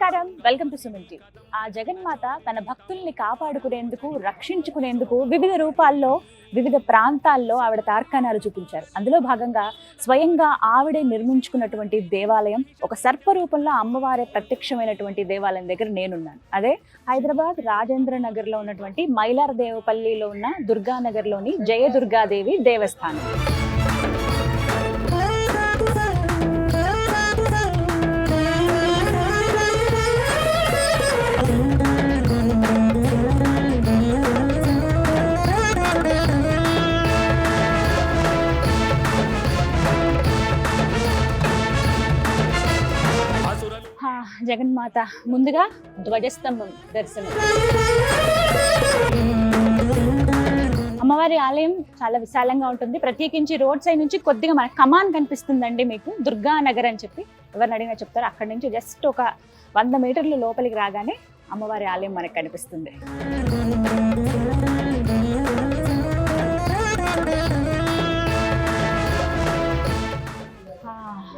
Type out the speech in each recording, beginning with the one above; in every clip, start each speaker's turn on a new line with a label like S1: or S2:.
S1: నమస్కారం. Welcome to Suman TV ఆ జగన్మాత తన భక్తుల్ని కాపాడుకునేందుకు రక్షించుకునేందుకు వివిధ రూపాల్లో వివిధ ప్రాంతాల్లో ఆవిడ తార్కాణాలు చూపించారు. అందులో భాగంగా స్వయంగా ఆవిడే నిర్మించుకున్నటువంటి దేవాలయం ఒక సర్ప రూపంలో అమ్మవారే ప్రత్యక్షమైనటువంటి దేవాలయం దగ్గర నేనున్నాను. అదే హైదరాబాద్ రాజేంద్ర నగర్లో ఉన్నటువంటి మైలార్ దేవపల్లిలో ఉన్న దుర్గానగర్లోని జయదుర్గాదేవి దేవస్థానం. జగన్మాత ముందుగా ధ్వజస్తంభం దర్శనం. అమ్మవారి ఆలయం చాలా విశాలంగా ఉంటుంది. ప్రత్యేకించి రోడ్ సైడ్ నుంచి కొద్దిగా మన కమాన్ కనిపిస్తుందండి మీకు. దుర్గా నగర్ అని చెప్పి ఎవరిని అడిగినా చెప్తారు. అక్కడ నుంచి జస్ట్ ఒక వంద మీటర్లు లోపలికి రాగానే అమ్మవారి ఆలయం మనకు కనిపిస్తుంది.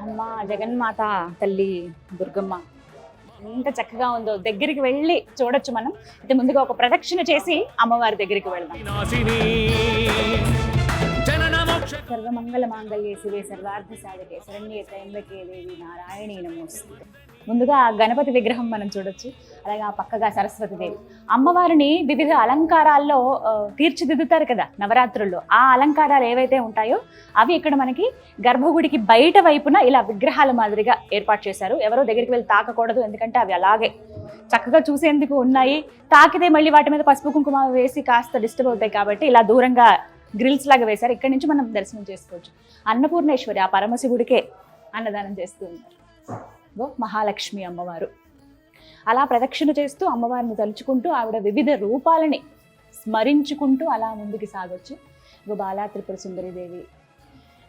S1: అమ్మ జగన్మాత తల్లి దుర్గమ్మ. ఎంత చక్కగా ఉందో దగ్గరికి వెళ్ళి చూడొచ్చు మనం. అయితే ముందుగా ఒక ప్రదక్షిణ చేసి అమ్మవారి దగ్గరికి వెళ్దాం. సర్వమంగళ మాంగళ్యే శివే సర్వార్థ సాధకే శరణ్యే త్రయంబకే దేవి నారాయణీ నమోస్తు. ముందుగా గణపతి విగ్రహం మనం చూడొచ్చు. అలాగే ఆ పక్కగా సరస్వతి దేవి. అమ్మవారిని వివిధ అలంకారాల్లో తీర్చిదిద్దుతారు కదా నవరాత్రుల్లో. ఆ అలంకారాలు ఏవైతే ఉంటాయో అవి ఇక్కడ మనకి గర్భగుడికి బయట వైపున ఇలా విగ్రహాల మాదిరిగా ఏర్పాటు చేశారు. ఎవరో దగ్గరికి వెళ్ళి తాకకూడదు ఎందుకంటే అవి అలాగే చక్కగా చూసేందుకు ఉన్నాయి. తాకితే మళ్ళీ వాటి మీద పసుపు కుంకుమ వేసి కాస్త డిస్టర్బ్ అవుతాయి కాబట్టి ఇలా దూరంగా గ్రిల్స్ లాగా వేశారు. ఇక్కడి నుంచి మనం దర్శనం చేసుకోవచ్చు. అన్నపూర్ణేశ్వరి ఆ పరమశివుడికే అన్నదానం చేస్తూ ఉన్నారు. మహాలక్ష్మి అమ్మవారు. అలా ప్రదక్షిణ చేస్తూ అమ్మవారిని తలుచుకుంటూ ఆవిడ వివిధ రూపాలని స్మరించుకుంటూ అలా ముందుకు సాగొచ్చు. గో బాలా త్రిపుర సుందరిదేవి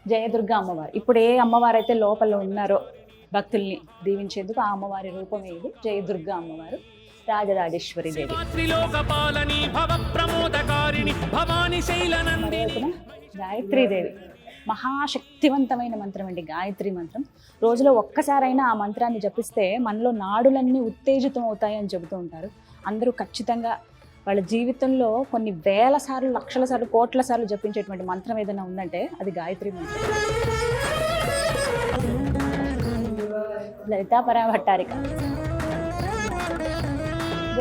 S1: జయదుర్గ అమ్మవారు. ఇప్పుడు ఏ అమ్మవారు అయితే లోపల ఉన్నారో భక్తుల్ని దీవించేందుకు ఆ అమ్మవారి రూపం ఇది జయదుర్గ అమ్మవారు రాజరాజేశ్వరి దేవి. గాయత్రీదేవి మహాశక్తివంతమైన మంత్రం అండి గాయత్రి మంత్రం. రోజులో ఒక్కసారైనా ఆ మంత్రాన్ని జపిస్తే మనలో నాడులన్నీ ఉత్తేజితం అవుతాయని చెబుతూ ఉంటారు. అందరూ ఖచ్చితంగా వాళ్ళ జీవితంలో కొన్ని వేల సార్లు లక్షల సార్లు కోట్ల సార్లు జపించేటువంటి మంత్రం ఏదైనా ఉందంటే అది గాయత్రి మంత్రం. లలితా పరాభట్టారిక.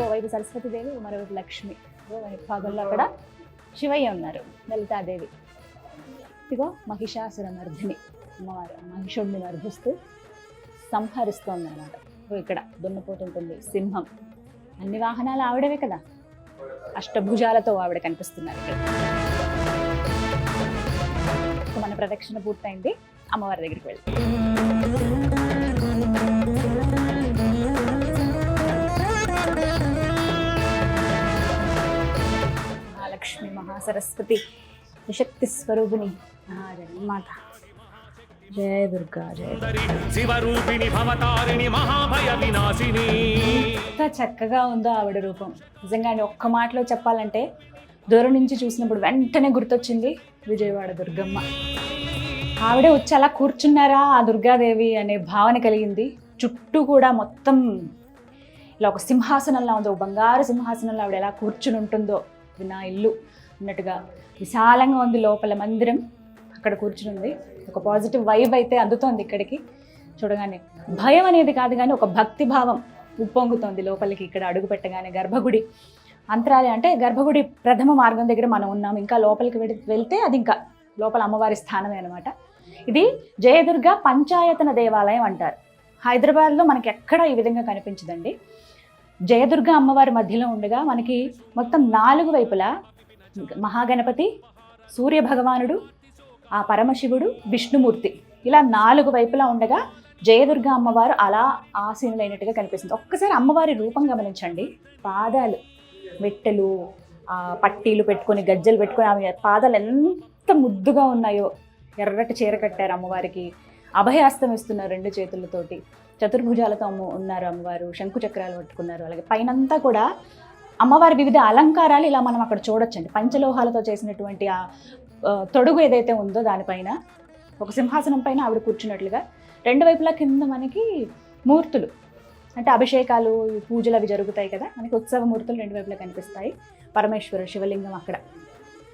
S1: ఓవైపు సరస్వతిదేవి మరోవైపు లక్ష్మి. ఓవైపు భాగంలో అక్కడ శివయ్య ఉన్నారు లలితాదేవి. ఇదిగో మహిషాసుర మర్దిని అమ్మవారు మహిషుడిని మర్దిస్తూ సంహరిస్తోంది అనమాట ఇక్కడ దున్నపోతు ఉంటుంది. సింహం. అన్ని వాహనాలు ఆవిడవే కదా? అష్టభుజాలతో ఆవిడ కనిపిస్తున్నారు ఇక్కడ. మన ప్రదక్షిణ పూర్తయింది. అమ్మవారి దగ్గరికి వెళ్తాం మహాలక్ష్మి మహాసరస్వతి శక్తి స్వరూపిణి జయ దుర్గా
S2: శివరూపిణి భవతారిణి మహాభయ వినాశిని.
S1: ఎంత చక్కగా ఉందో ఆవిడ రూపం. నిజంగానే ఒక్క మాటలో చెప్పాలంటే దూరం నుంచి చూసినప్పుడు వెంటనే గుర్తొచ్చింది విజయవాడ దుర్గమ్మ. ఆవిడే వచ్చి అలా కూర్చున్నారా ఆ దుర్గాదేవి అనే భావన కలిగింది. చుట్టూ కూడా మొత్తం ఇలా ఒక సింహాసనంలా ఉంది బంగారు సింహాసనంలో ఆవిడ ఎలా కూర్చుని ఉంటుందో నా ఇల్లు అన్నట్టుగా విశాలంగా ఉంది లోపల మందిరం. అక్కడ కూర్చుని ఉంది ఒక పాజిటివ్ వైబ్ అయితే అందుతోంది ఇక్కడికి. చూడగానే భయం అనేది కాదు కానీ ఒక భక్తి భావం ఉప్పొంగుతోంది లోపలికి ఇక్కడ అడుగు పెట్టగానే గర్భగుడి. అంతరాలయం అంటే గర్భగుడి ప్రథమ మార్గం దగ్గర మనం ఉన్నాం. ఇంకా లోపలికి వెళ్తే అది ఇంకా లోపల అమ్మవారి స్థానమే అనమాట ఇది జయదుర్గ పంచాయతన దేవాలయం అంటారు. హైదరాబాద్లో మనకి ఎక్కడ ఈ విధంగా కనిపించదండి? జయదుర్గ అమ్మవారి మధ్యలో ఉండగా మనకి మొత్తం నాలుగు వైపులా మహాగణపతి సూర్య భగవానుడు ఆ పరమశివుడు విష్ణుమూర్తి. ఇలా నాలుగు వైపులా ఉండగా జయదుర్గ అమ్మవారు అలా ఆసీనులైనట్టుగా కనిపిస్తుంది. ఒక్కసారి అమ్మవారి రూపం గమనించండి. పాదాలు మెట్టెలు పట్టీలు పెట్టుకొని గజ్జలు పెట్టుకొని ఆమె పాదాలు ఎంత ముద్దుగా ఉన్నాయో. ఎర్రటి చీర కట్టారు అమ్మవారికి. అభయాస్తం ఇస్తున్నారు రెండు చేతులతోటి. చతుర్భుజాలతో అమ్మ ఉన్నారు అమ్మవారు. శంకు చక్రాలు పట్టుకున్నారు. అలాగే పైనంతా కూడా అమ్మవారి వివిధ అలంకారాలు ఇలా మనం అక్కడ చూడొచ్చండి. పంచలోహాలతో చేసినటువంటి ఆ, తొడుగు ఏదైతే ఉందో దానిపైన ఒక సింహాసనం పైన ఆవిడ కూర్చున్నట్లుగా రెండు వైపులా కింద మనకి మూర్తులు. అంటే అభిషేకాలు పూజలు అవి జరుగుతాయి కదా మనకి ఉత్సవ మూర్తులు రెండు వైపులా కనిపిస్తాయి. పరమేశ్వర శివలింగం అక్కడ.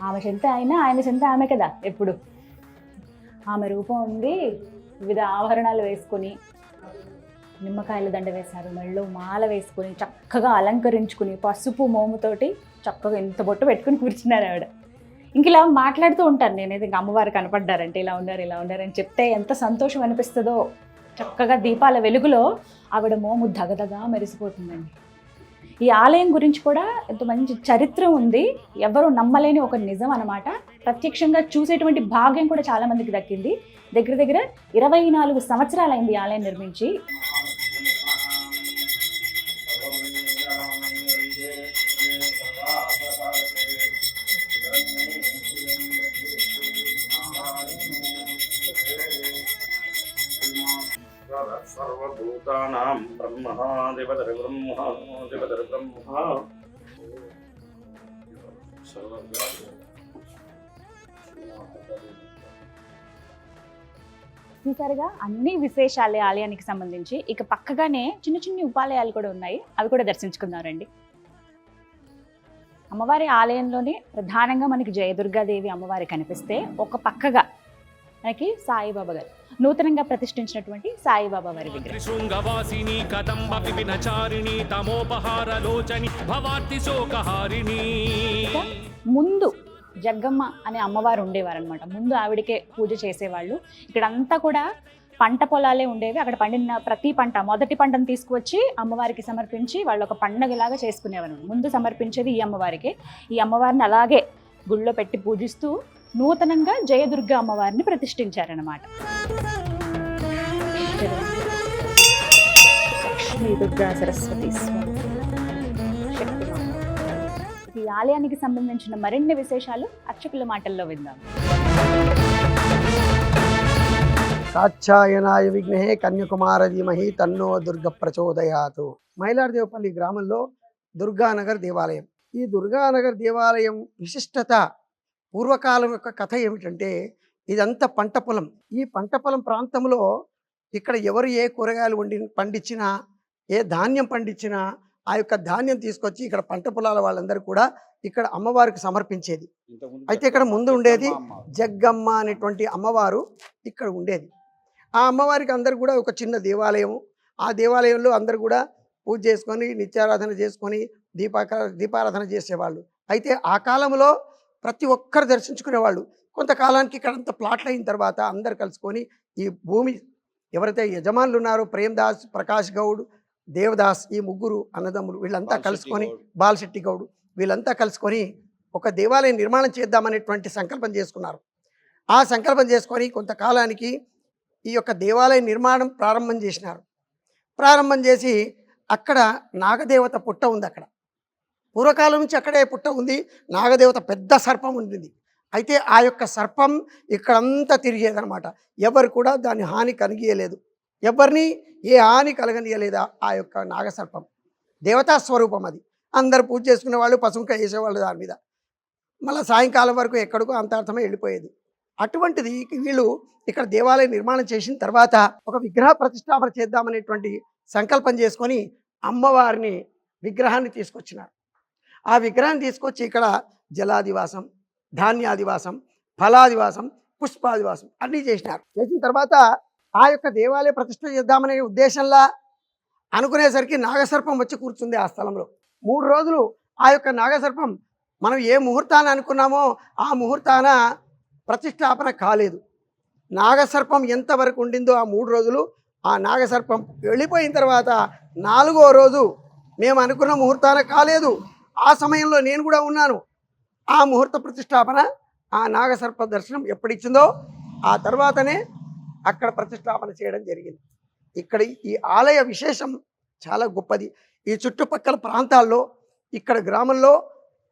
S1: ఆమె చెంత ఆయన ఆయన చెంత ఆమె కదా ఎప్పుడు. ఆమె రూపం ఉంది వివిధ ఆభరణాలు వేసుకొని నిమ్మకాయల దండ వేశారు మెళ్ళో మాల వేసుకొని చక్కగా అలంకరించుకుని పసుపు మోముతోటి చక్కగా ఎంత బొట్టు పెట్టుకుని కూర్చున్నారు ఆవిడ. ఇంక ఇలా మాట్లాడుతూ ఉంటాను నేనైతే ఇంక అమ్మవారు కనపడ్డారంటే ఇలా ఉన్నారు ఇలా ఉన్నారు అని చెప్తే ఎంత సంతోషం అనిపిస్తుందో. చక్కగా దీపాల వెలుగులో ఆవిడ మోము దగదగా మెరిసిపోతుందండి. ఈ ఆలయం గురించి కూడా ఎంత మంచి చరిత్ర ఉంది ఎవరు నమ్మలేని ఒక నిజం అనమాట ప్రత్యక్షంగా చూసేటువంటి భాగ్యం కూడా చాలామందికి దక్కింది. దగ్గర దగ్గర ఇరవై నాలుగు సంవత్సరాలైంది ఈ ఆలయం నిర్మించి.
S3: సర్వభూతానాం బ్రహ్మ దేవతర బ్రహ్మ దేవతర బ్రహ్మ
S1: చూసారుగా అన్ని విశేషాలే ఆలయానికి సంబంధించి ఇక పక్కగానే చిన్న చిన్న ఉపాలయాలు కూడా ఉన్నాయి. అవి కూడా దర్శించుకున్నారండి అమ్మవారి ఆలయంలోనే ప్రధానంగా మనకి జయదుర్గాదేవి అమ్మవారి కనిపిస్తే ఒక పక్కగా మనకి సాయిబాబా గారు. నూతనంగా ప్రతిష్ఠించినటువంటి సాయిబాబా వారి విగ్రహం. ముందు జగ్గమ్మ అనే అమ్మవారు ఉండేవారు అనమాట ముందు ఆవిడకే పూజ చేసేవాళ్ళు. ఇక్కడంతా కూడా పంట పొలాలే ఉండేవి. అక్కడ పండిన ప్రతి పంట మొదటి పంటను తీసుకువచ్చి అమ్మవారికి సమర్పించి వాళ్ళు ఒక పండగలాగా చేసుకునేవారు ముందు సమర్పించేది ఈ అమ్మవారికి. ఈ అమ్మవారిని అలాగే గుళ్ళో పెట్టి పూజిస్తూ నూతనంగా జయదుర్గ అమ్మవారిని ప్రతిష్ఠించారనమాట లక్ష్మీ దుర్గా సరస్వతి. ఈ ఆలయానికి సంబంధించిన మరిన్ని విశేషాలు అర్చకుల మాటల్లో విందాం.
S4: కాచ్యాయనాయ విఘ్నే కన్యకుమార ధీమహి తన్నో దుర్గ ప్రచోదయాతు. మైలార్దేవపల్లి గ్రామంలో దుర్గానగర్ దేవాలయం. ఈ దుర్గానగర్ దేవాలయం విశిష్టత పూర్వకాలం యొక్క కథ ఏమిటంటే ఇదంతా పంట పొలం. ఈ పంట పొలం ప్రాంతంలో ఇక్కడ ఎవరు ఏ కూరగాయలు వండి పండించినా ఏ ధాన్యం పండించినా ఆ యొక్క ధాన్యం తీసుకొచ్చి ఇక్కడ పంట పొలాల వాళ్ళందరూ కూడా ఇక్కడ అమ్మవారికి సమర్పించేది. అయితే ఇక్కడ ముందు ఉండేది జగ్గమ్మ అనేటువంటి అమ్మవారు ఇక్కడ ఉండేది. ఆ అమ్మవారికి అందరు కూడా ఒక చిన్న దేవాలయం ఆ దేవాలయంలో అందరు కూడా పూజ చేసుకొని నిత్యారాధన చేసుకొని దీపాక దీపారాధన చేసేవాళ్ళు. అయితే ఆ కాలంలో ప్రతి ఒక్కరు దర్శించుకునేవాళ్ళు. కొంతకాలానికి ఇక్కడంతా ప్లాట్లు అయిన తర్వాత అందరు కలుసుకొని ఈ భూమి ఎవరైతే యజమానులు ఉన్నారో ప్రేమ్దాస్ ప్రకాష్ గౌడ్ దేవదాస్ ఈ ముగ్గురు అన్నదమ్ములు వీళ్ళంతా కలుసుకొని బాలశెట్టి గౌడ్ వీళ్ళంతా కలుసుకొని ఒక దేవాలయం నిర్మాణం చేద్దామనేటువంటి సంకల్పం చేసుకున్నారు. ఆ సంకల్పం చేసుకొని కొంతకాలానికి ఈ యొక్క దేవాలయ నిర్మాణం ప్రారంభం చేసినారు. ప్రారంభం చేసి అక్కడ నాగదేవత పుట్ట ఉంది అక్కడ. పూర్వకాలం నుంచి అక్కడే పుట్ట ఉంది. నాగదేవత పెద్ద సర్పం ఉంటుంది అయితే ఆ యొక్క సర్పం ఇక్కడంతా తిరిగేదనమాట ఎవరు కూడా దాని హాని కలిగియలేదు. ఎవరిని ఏ హాని కలగనియలేదా ఆ యొక్క నాగసర్పం. దేవతా స్వరూపం అది. అందరు పూజ చేసుకునే వాళ్ళు పసుముక వేసేవాళ్ళు దాని మీద. మళ్ళీ సాయంకాలం వరకు ఎక్కడికో అంతార్థమే వెళ్ళిపోయేది. అటువంటిది వీళ్ళు ఇక్కడ దేవాలయం నిర్మాణం చేసిన తర్వాత ఒక విగ్రహ ప్రతిష్టాపన చేద్దామనేటువంటి సంకల్పం చేసుకొని అమ్మవారిని విగ్రహాన్ని తీసుకొచ్చినారు. ఆ విగ్రహాన్ని తీసుకొచ్చి ఇక్కడ జలాదివాసం ధాన్యాదివాసం ఫలాదివాసం పుష్పాదివాసం అన్నీ చేసినారు. చేసిన తర్వాత ఆ యొక్క దేవాలయ ప్రతిష్ట చేద్దామనే ఉద్దేశంలా అనుకునేసరికి నాగసర్పం వచ్చి కూర్చుంది ఆ స్థలంలో. మూడు రోజులు ఆ యొక్క నాగసర్పం మనం ఏ ముహూర్తాన అనుకున్నామో ఆ ముహూర్తాన ప్రతిష్టాపన కాలేదు. నాగసర్పం ఎంతవరకు ఉండిందో ఆ మూడు రోజులు ఆ నాగసర్పం వెళ్ళిపోయిన తర్వాత నాలుగో రోజు మేము అనుకున్న ముహూర్తాన కాలేదు. ఆ సమయంలో నేను కూడా ఉన్నాను. ఆ ముహూర్త ప్రతిష్టాపన ఆ నాగసర్ప దర్శనం ఎప్పుడిచ్చిందో ఆ తర్వాతనే అక్కడ ప్రతిష్టాపన చేయడం జరిగింది. ఇక్కడ ఈ ఆలయ విశేషం చాలా గొప్పది. ఈ చుట్టుపక్కల ప్రాంతాల్లో ఇక్కడ గ్రామంలో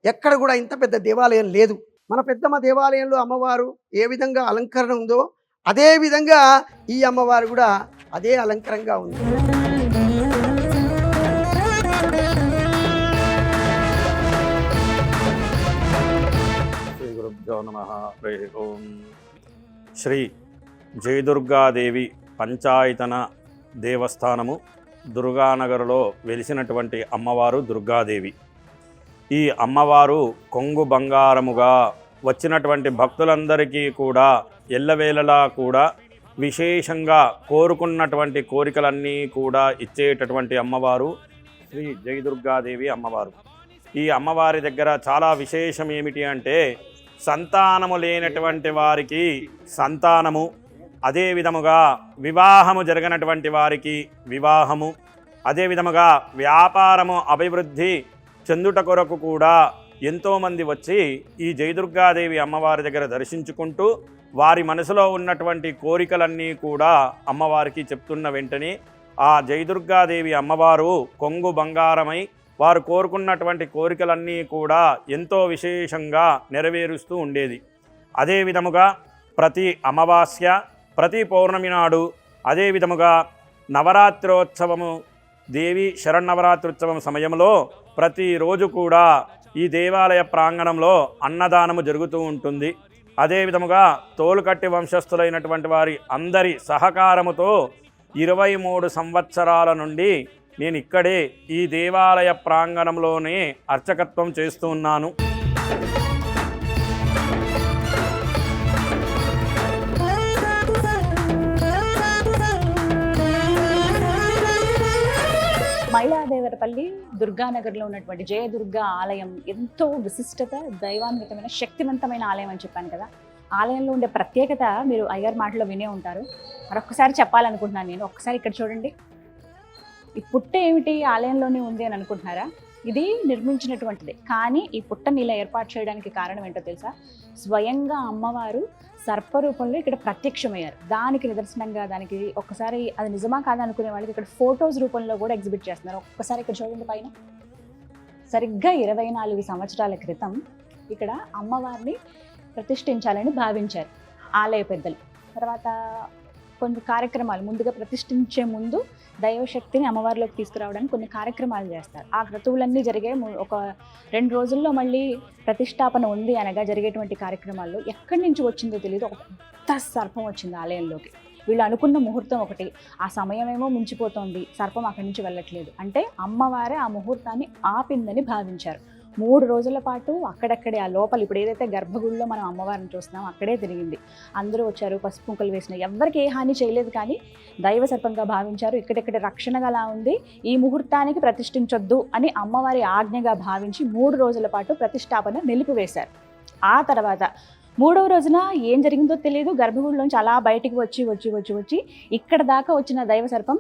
S4: ఎక్కడ కూడా ఇంత పెద్ద దేవాలయం లేదు. మన పెద్దమ్మ దేవాలయంలో అమ్మవారు ఏ విధంగా అలంకరణ ఉందో అదే విధంగా ఈ అమ్మవారు కూడా అదే అలంకరంగా ఉంది.
S3: గురుభ్యో నమ హరి ఓం. శ్రీ జయదుర్గాదేవి పంచాయతన దేవస్థానము దుర్గానగర్లో వెలిసినటువంటి అమ్మవారు దుర్గాదేవి. ఈ అమ్మవారు కొంగు బంగారముగా వచ్చినటువంటి భక్తులందరికీ కూడా ఎల్లవేళలా కూడా విశేషంగా కోరుకున్నటువంటి కోరికలన్నీ కూడా ఇచ్చేటటువంటి అమ్మవారు శ్రీ జయదుర్గాదేవి అమ్మవారు. ఈ అమ్మవారి దగ్గర చాలా విశేషం ఏమిటి అంటే సంతానము లేనటువంటి వారికి సంతానము అదే విధముగా వివాహము జరగనటువంటి వారికి వివాహము అదే విధముగా వ్యాపారము అభివృద్ధి చెందుట కొరకు కూడా ఎంతోమంది వచ్చి ఈ జయదుర్గాదేవి అమ్మవారి దగ్గర దర్శించుకుంటూ వారి మనసులో ఉన్నటువంటి కోరికలన్నీ కూడా అమ్మవారికి చెప్తున్న వెంటనే ఆ జయదుర్గాదేవి అమ్మవారు కొంగు బంగారమై వారు కోరుకున్నటువంటి కోరికలన్నీ కూడా ఎంతో విశేషంగా నెరవేరుస్తూ ఉండేది. అదే విధముగా ప్రతి అమావాస్య ప్రతి పౌర్ణమి నాడు అదే విధముగా నవరాత్రోత్సవము దేవి శరణవరాత్రోత్సవం సమయంలో ప్రతిరోజు కూడా ఈ దేవాలయ ప్రాంగణంలో అన్నదానము జరుగుతూ ఉంటుంది. అదే విధముగా తోలుకట్టి వంశస్థులైనటువంటి వారి అందరి సహకారముతో ఇరవై మూడు సంవత్సరాల నుండి నేను ఇక్కడే ఈ దేవాలయ ప్రాంగణంలోనే అర్చకత్వం చేస్తూ ఉన్నాను.
S1: మైలాదేవరపల్లి దుర్గానగర్లో ఉన్నటువంటి జయదుర్గా ఆలయం ఎంతో విశిష్టత దైవాన్వితమైన శక్తివంతమైన ఆలయం అని చెప్పాను కదా. ఆలయంలో ఉండే ప్రత్యేకత మీరు అయ్యర్ మాటలో వినే ఉంటారు. మరొకసారి చెప్పాలనుకుంటున్నాను నేను. ఒక్కసారి ఇక్కడ చూడండి. ఈ పుట్ట ఏమిటి? ఆలయంలోనే ఉంది అని అనుకుంటున్నారా? ఇది నిర్మించినటువంటిది. కానీ ఈ పుట్టని ఇలా ఏర్పాటు చేయడానికి కారణం ఏంటో తెలుసా? స్వయంగా అమ్మవారు సర్పరూపంలో ఇక్కడ ప్రత్యక్షమయ్యారు. దానికి నిదర్శనంగా దానికి ఒక్కసారి అది నిజమా కాదా అనుకునే వాళ్ళకి ఇక్కడ ఫొటోస్ రూపంలో కూడా ఎగ్జిబిట్ చేస్తున్నారు. ఒక్కసారి ఇక్కడ చూడండి పైన. సరిగ్గా ఇరవై నాలుగు సంవత్సరాల క్రితం ఇక్కడ అమ్మవారిని ప్రతిష్ఠించాలని భావించారు ఆలయ పెద్దలు. తర్వాత కొన్ని కార్యక్రమాలు ముందుగా ప్రతిష్ఠించే ముందు దైవశక్తిని అమ్మవారిలోకి తీసుకురావడానికి కొన్ని కార్యక్రమాలు చేస్తారు. ఆ క్రతువులన్నీ జరిగే ము- ఒక రెండు రోజుల్లో మళ్ళీ ప్రతిష్టాపన ఉంది అనగా జరిగేటువంటి కార్యక్రమాల్లో ఎక్కడి నుంచి వచ్చిందో తెలియదు. ఒక పెద్ద సర్పం వచ్చింది ఆలయంలోకి. వీళ్ళు అనుకున్న ముహూర్తం ఒకటి. ఆ సమయమేమో మించిపోతోంది. సర్పం అక్కడి నుంచి వెళ్ళట్లేదు. అంటే అమ్మవారే ఆ ముహూర్తాన్ని ఆపిందని భావించారు. మూడు రోజుల పాటు అక్కడక్కడే ఆ లోపల ఇప్పుడు ఏదైతే గర్భగుడిలో మనం అమ్మవారిని చూస్తున్నాం అక్కడే తిరిగింది. అందరూ వచ్చారు పసుపు కుంకలు వేసిన ఎవరికి ఏ హాని చేయలేదు కానీ దైవ సర్పంగా భావించారు. ఇక్కడెక్కడ రక్షణగా అలా ఉంది. ఈ ముహూర్తానికి ప్రతిష్ఠించొద్దు అని అమ్మవారి ఆజ్ఞగా భావించి మూడు రోజుల పాటు ప్రతిష్టాపన నిలిపివేశారు. ఆ తర్వాత మూడవ రోజున ఏం జరిగిందో తెలియదు గర్భగుడిలోంచి అలా బయటికి వచ్చి వచ్చి వచ్చి వచ్చి ఇక్కడ దాకా వచ్చిన దైవ సర్పం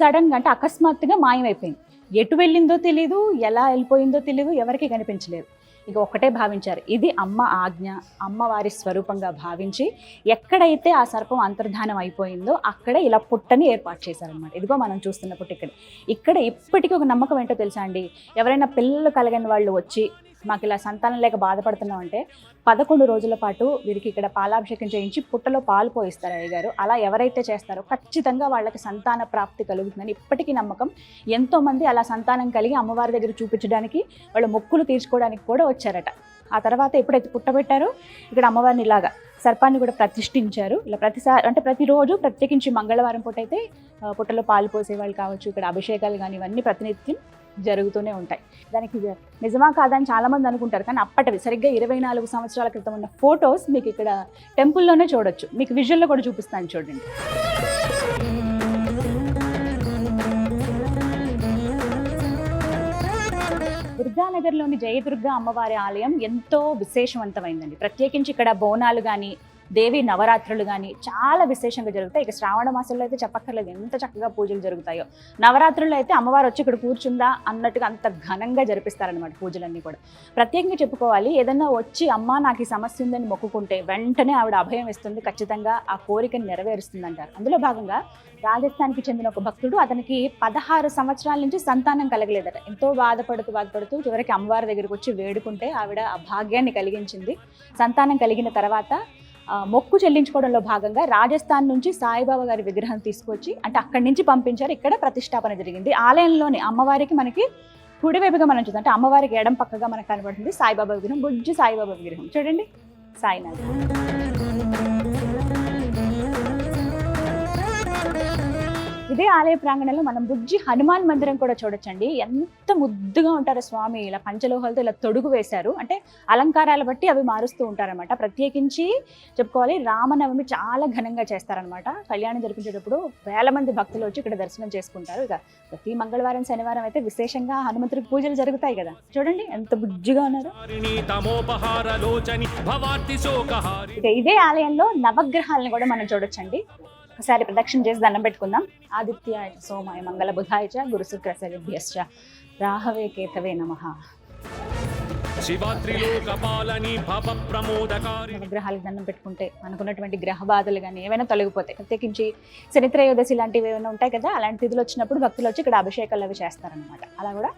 S1: సడన్గా అంటే అకస్మాత్తుగా మాయమైపోయింది. ఎటు వెళ్ళిందో తెలియదు ఎలా వెళ్ళిపోయిందో తెలియదు ఎవరికి కనిపించలేదు. ఇక ఒక్కటే భావించారు. ఇది అమ్మ ఆజ్ఞ. అమ్మవారి స్వరూపంగా భావించి ఎక్కడైతే ఆ సర్పం అంతర్ధానం అయిపోయిందో అక్కడే ఇలా పుట్టని ఏర్పాటు చేశారనమాట ఇదిగో మనం చూస్తున్న పుట్ట ఇక్కడ ఇక్కడ ఇప్పటికీ ఒక నమ్మకం ఏంటో తెలుసా అండి? ఎవరైనా పిల్లలు కలగని వాళ్ళు వచ్చి మాకు ఇలా సంతానం లేక బాధపడుతున్నాం అంటే పదకొండు రోజుల పాటు వీరికి ఇక్కడ పాలాభిషేకం చేయించి పుట్టలో పాలు పోయిస్తారు అయ్యగారు అలా ఎవరైతే చేస్తారో ఖచ్చితంగా వాళ్ళకి సంతాన ప్రాప్తి కలుగుతుందని ఇప్పటికీ నమ్మకం. ఎంతోమంది అలా సంతానం కలిగి అమ్మవారి దగ్గర చూపించడానికి వాళ్ళ మొక్కులు తీర్చుకోవడానికి కూడా వచ్చారట. ఆ తర్వాత ఎప్పుడైతే పుట్టబెట్టారో ఇక్కడ అమ్మవారిని ఇలాగా సర్పాన్ని కూడా ప్రతిష్ఠించారు. ఇలా ప్రతిసారి అంటే ప్రతిరోజు ప్రత్యేకించి మంగళవారం పూట అయితే పుట్టలో పాలు పోసేవాళ్ళు కావచ్చు ఇక్కడ అభిషేకాలు కానీ ఇవన్నీ ప్రతినిత్యం జరుగుతూనే ఉంటాయి. దానికి నిజమా కాదని చాలామంది చాలా మంది అనుకుంటారు. కానీ అప్పటివి సరిగ్గా ఇరవై నాలుగు సంవత్సరాల క్రితం ఉన్న ఫొటోస్ మీకు ఇక్కడ టెంపుల్లోనే చూడొచ్చు. మీకు విజువల్లో కూడా చూపిస్తాను చూడండి. దుర్గానగర్లోని జయదుర్గ అమ్మవారి ఆలయం ఎంతో విశేషవంతమైందండి. ప్రత్యేకించి ఇక్కడ బోనాలు కానీ దేవి నవరాత్రులు కానీ చాలా విశేషంగా జరుగుతాయి. ఇక శ్రావణ మాసంలో అయితే చెప్పక్కర్లేదు. ఎంత చక్కగా పూజలు జరుగుతాయో. నవరాత్రుల్లో అయితే అమ్మవారు వచ్చి ఇక్కడ కూర్చుందా అన్నట్టుగా అంత ఘనంగా జరిపిస్తారనమాట పూజలన్నీ కూడా. ప్రత్యేకంగా చెప్పుకోవాలి ఏదన్నా వచ్చి అమ్మ నాకు ఈ సమస్య ఉందని మొక్కుకుంటే వెంటనే ఆవిడ అభయం ఇస్తుంది ఖచ్చితంగా ఆ కోరికను నెరవేరుస్తుంది అంటారు అందులో భాగంగా రాజస్థాన్కి చెందిన ఒక భక్తుడు అతనికి పదహారు సంవత్సరాల నుంచి సంతానం కలగలేదట. ఎంతో బాధపడుతూ బాధపడుతూ చివరికి అమ్మవారి దగ్గరికి వచ్చి వేడుకుంటే ఆవిడ ఆ భాగ్యాన్ని కలిగించింది. సంతానం కలిగిన తర్వాత మొక్కు చెల్లించుకోవడంలో భాగంగా రాజస్థాన్ నుంచి సాయిబాబా గారి విగ్రహం తీసుకొచ్చి అంటే అక్కడి నుంచి పంపించారు. ఇక్కడ ప్రతిష్టాపన జరిగింది. ఆలయంలోని అమ్మవారికి మనకి కుడివైపుగా మనం చూద్దాం. అంటే అమ్మవారికి ఎడం పక్కగా మనకు కనబడుతుంది సాయిబాబా విగ్రహం బుజ్జి సాయిబాబా విగ్రహం. చూడండి సాయినాథ్ ఇదే ఆలయ ప్రాంగణంలో మనం బుజ్జి హనుమాన్ మందిరం కూడా చూడొచ్చండి. ఎంత ముద్దుగా ఉంటారో స్వామి. ఇలా పంచలోహాలతో ఇలా తొడుగు వేశారు. అంటే అలంకారాలు బట్టి అవి మారుస్తూ ఉంటారనమాట ప్రత్యేకించి చెప్పుకోవాలి రామనవమి చాలా ఘనంగా చేస్తారనమాట కళ్యాణం జరిపించేటప్పుడు వేల మంది భక్తులు వచ్చి ఇక్కడ దర్శనం చేసుకుంటారు. ఇక ప్రతి మంగళవారం శనివారం అయితే విశేషంగా హనుమంతుడికి పూజలు జరుగుతాయి కదా. చూడండి ఎంత బుజ్జిగా ఉన్నారు. ఇక ఇదే ఆలయంలో నవగ్రహాలను కూడా మనం చూడొచ్చండి. ఒకసారి ప్రదక్షిణ చేసి దండం పెట్టుకుందాం. ఆదిత్యాయ చ సోమాయ మంగళ బుధాయ చ గురు శుక్ర శనిభ్యశ్చ రాహవే కేతవే నమ. నవగ్రహాలకు దండం పెట్టుకుంటే మనకున్నటువంటి గ్రహ బాధలు కానీ ఏవైనా తొలగిపోతాయి. ప్రత్యేకించి శనిత్రయోదశి లాంటివి ఏమైనా ఉంటాయి కదా అలాంటి తిథులు వచ్చినప్పుడు భక్తులు వచ్చి ఇక్కడ అభిషేకాలు అవి చేస్తారనమాట అలా కూడా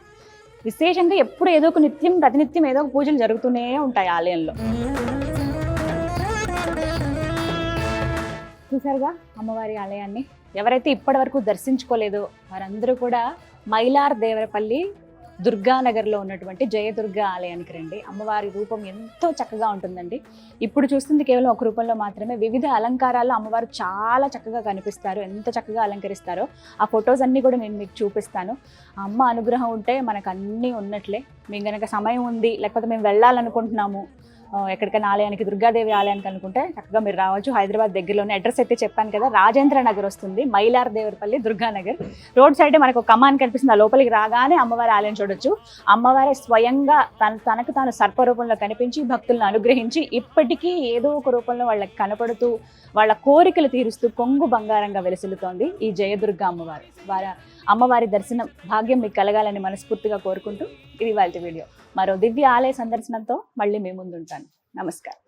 S1: విశేషంగా ఎప్పుడు ఏదో ఒక నిత్యం ప్రతినిత్యం ఏదో ఒక పూజలు జరుగుతూనే ఉంటాయి ఆలయంలో. చూసారుగా అమ్మవారి ఆలయాన్ని. ఎవరైతే ఇప్పటి వరకు దర్శించుకోలేదో వారందరూ కూడా మైలార్ దేవరపల్లి దుర్గానగర్లో ఉన్నటువంటి జయదుర్గ ఆలయానికి రండి. అమ్మవారి రూపం ఎంతో చక్కగా ఉంటుందండి. ఇప్పుడు చూస్తుంది కేవలం ఒక రూపంలో మాత్రమే. వివిధ అలంకారాల్లో అమ్మవారు చాలా చక్కగా కనిపిస్తారు. ఎంత చక్కగా అలంకరిస్తారో ఆ ఫొటోస్ అన్నీ కూడా నేను మీకు చూపిస్తాను. అమ్మ అనుగ్రహం ఉంటే మనకు అన్నీ ఉన్నట్లే. మేము కనుక సమయం ఉంది లేకపోతే మేము వెళ్ళాలనుకుంటున్నాము ఎక్కడికైనా ఆలయానికి దుర్గాదేవి ఆలయానికి అనుకుంటే చక్కగా మీరు రావచ్చు. హైదరాబాద్ దగ్గరలోనే అడ్రస్ అయితే చెప్పాను కదా రాజేంద్ర నగర్ వస్తుంది మైలార్ దేవరపల్లి దుర్గానగర్ రోడ్ సైడ్ మనకు ఒక కమాన్ కనిపిస్తుంది ఆ లోపలికి రాగానే అమ్మవారి ఆలయం చూడొచ్చు. అమ్మవారే స్వయంగా తన తనకు తాను సర్పరూపంలో కనిపించి భక్తులను అనుగ్రహించి ఇప్పటికీ ఏదో ఒక రూపంలో వాళ్ళకి కనపడుతూ వాళ్ళ కోరికలు తీరుస్తూ కొంగు బంగారంగా వెలుసులుతోంది ఈ జయదుర్గ అమ్మవారు. వారి అమ్మవారి దర్శనం భాగ్యం మీకు కలగాలని మనస్ఫూర్తిగా కోరుకుంటూ ఇది వాళ్ళ వీడియో. మరో దివ్య ఆలయ సందర్శనంతో మళ్ళీ మీ ముందుంటాను. నమస్కారం.